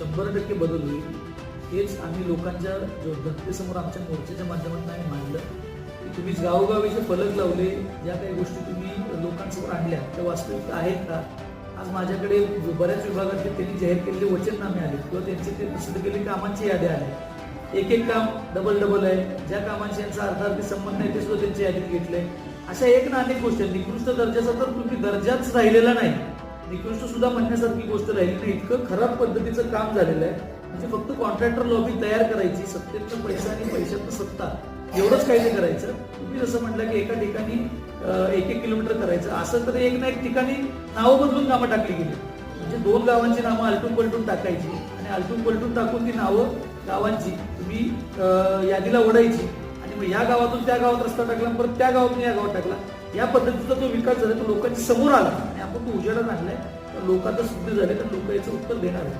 शंभर टक्के बदल होईल. हेच आम्ही लोकांच्या जो जनतेसमोर आमच्या मोर्चाच्या माध्यमातून आम्ही मांडलं. की तुम्ही गावोगावी जे फलक लावले ज्या काही गोष्टी तुम्ही लोकांसमोर आणल्या त्या वास्तविक आहेत का? आज माझ्याकडे बऱ्याच विभागातले त्यांनी जाहीर केलेले वचननामे आले किंवा त्यांचे ते प्रसिद्ध केलेली कामांची यादी आल्या एक एक काम डबल डबल आहे. ज्या कामांशी यांचा अर्थार्थी संबंध आहे ते सुद्धा त्यांच्या यादीत घेतलंय. अशा एक ना अनेक गोष्टी आहेत. निकृष्ट दर्जाचा तर तुम्ही दर्जाच राहिलेला नाही. निकृष्ट सुद्धा म्हणण्यासारखी गोष्ट राहिली नाही. इतकं खराब पद्धतीचं काम झालेलं आहे. म्हणजे फक्त कॉन्ट्रॅक्टर लॉबी तयार करायची सत्तेतनं पैसा आणि पैशातनं सत्ता. एवढंच काही ते करायचं. तुम्ही जसं म्हटलं की एका ठिकाणी एक एक किलोमीटर करायचं. असं तर एक ना एक ठिकाणी नावं बदलून नावं टाकली गेली. म्हणजे दोन गावांची नावं आलटून पलटून टाकायची. आणि आलटून पलटून टाकून ती नावं गावांची तुम्ही यादीला ओढायची. मग या गावातून त्या गावात रस्ता टाकला परत त्या गावातून या गावात टाकला. या पद्धतीचा जो विकास झाला तो लोकांच्या समोर आला. आणि आपण तो उजेडा आणलाय. तर लोक सिद्ध शुद्ध तर लोक याचं उत्तर देणार आहे